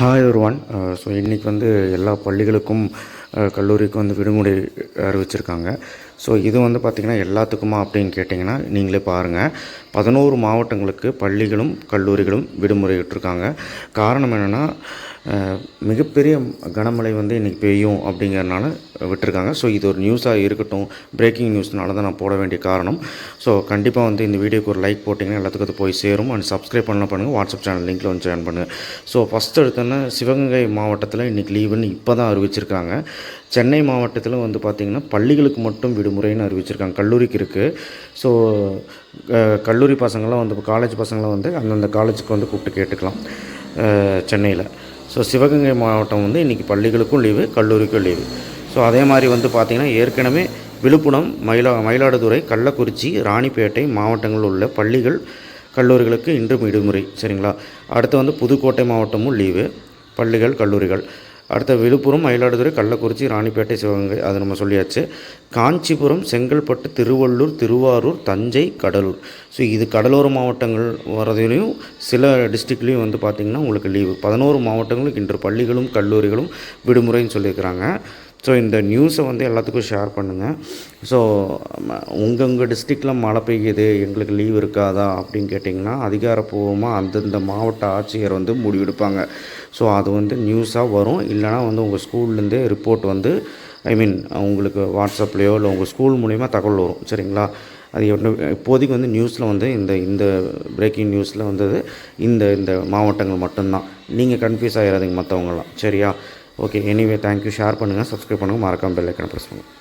Hi ஒருவான் so இன்றைக்கி வந்து எல்லா பள்ளிகளுக்கும் uh, கல்லூரிக்கும் வந்து விடுமுறை அறிவிச்சிருக்காங்க. ஸோ இது வந்து பார்த்திங்கன்னா எல்லாத்துக்குமா அப்படின்னு கேட்டிங்கன்னா நீங்களே பாருங்கள் பதினோரு மாவட்டங்களுக்கு பள்ளிகளும் கல்லூரிகளும் விடுமுறை விட்டுருக்காங்க காரணம் என்னென்னா மிகப்பெரிய கனமழை வந்து இன்றைக்கி பெய்யும் அப்படிங்கிறனால விட்டுருக்காங்க. ஸோ இது ஒரு நியூஸாக இருக்கட்டும் பிரேக்கிங் நியூஸ்னால தான் நான் போட வேண்டிய காரணம். ஸோ கண்டிப்பாக வந்து இந்த வீடியோக்கு ஒரு லைக் போட்டிங்கன்னா எல்லாத்துக்கும் அது போய் சேரும். அண்ட் சப்ஸ்கிரைப் பண்ண பண்ணுங்கள் வாட்ஸ்அப் சேனல் லிங்க்கில் வந்து ஜாயின் பண்ணுங்கள் ஸோ ஃபஸ்ட் எடுத்தோன்னா சிவகங்கை மாவட்டத்தில் இன்றைக்கி லீவுன்னு இப்போ தான் அறிவிச்சிருக்காங்க. சென்னை மாவட்டத்தில் வந்து பார்த்திங்கன்னா பள்ளிகளுக்கு மட்டும் விடுமுறைன்னு அறிவிச்சிருக்காங்க. கல்லூரிக்கு இருக்குது ஸோ கல்லூரி பசங்களாம் வந்து காலேஜ் பசங்களாம் வந்து அந்தந்த காலேஜுக்கு வந்து கூப்பிட்டு கேட்டுக்கலாம். சென்னையில். ஸோ சிவகங்கை மாவட்டம் வந்து இன்றைக்கி பள்ளிகளுக்கும் லீவு கல்லூரிக்கும் லீவு ஸோ அதே மாதிரி வந்து பார்த்திங்கன்னா ஏற்கனவே விழுப்புரம் மயிலா மயிலாடுதுறை கள்ளக்குறிச்சி ராணிப்பேட்டை மாவட்டங்களில் உள்ள பள்ளிகள் கல்லூரிகளுக்கு இன்றும் விடுமுறை. சரிங்களா? அடுத்து வந்து புதுக்கோட்டை மாவட்டமும் லீவு பள்ளிகள் கல்லூரிகள். அடுத்த விழுப்புரம் மயிலாடுதுறை கள்ளக்குறிச்சி ராணிப்பேட்டை சிவகங்கை அது நம்ம சொல்லியாச்சு. காஞ்சிபுரம் செங்கல்பட்டு திருவள்ளூர் திருவாரூர் தஞ்சை கடலூர். ஸோ இது கடலோர மாவட்டங்கள் வரதுலேயும் சில டிஸ்ட்ரிக்ட்லேயும் வந்து பார்த்திங்கன்னா உங்களுக்கு லீவு பதினோரு மாவட்டங்களுக்கு இன்று பள்ளிகளும் கல்லூரிகளும் விடுமுறைன்னு சொல்லியிருக்கிறாங்க. ஸோ இந்த நியூஸை வந்து எல்லாத்துக்கும் ஷேர் பண்ணுங்கள் ஸோ உங்கள் உங்கள் டிஸ்ட்ரிக்டில் மழை பெய்யுது எங்களுக்கு லீவ் இருக்காதா அப்படின்னு கேட்டிங்கன்னா அதிகாரப்பூர்வமாக அந்தந்த மாவட்ட ஆட்சியர் வந்து முடிவெடுப்பாங்க. ஸோ அது வந்து நியூஸாக வரும். இல்லைனா வந்து உங்கள் ஸ்கூல்லேருந்தே ரிப்போர்ட் வந்து ஐ மீன் உங்களுக்கு வாட்ஸ்அப்லேயோ இல்லை உங்கள் ஸ்கூல் மூலிமா தகவல் வரும். சரிங்களா? அது எப்படி இப்போதைக்கு வந்து நியூஸில் வந்து இந்த இந்த பிரேக்கிங் நியூஸில் வந்தது இந்த இந்த மாவட்டங்கள் மட்டும்தான். நீங்கள் கன்ஃபியூஸ் ஆகிடாதீங்க மற்றவங்களாம் சரியா? Okay anyway thank you share பண்ணுங்கள் சப்ஸ்கிரைப் பண்ணுங்கள் மறக்காமல் பெல் ஐக்கனை ப்ரெஸ் பண்ணுங்கள்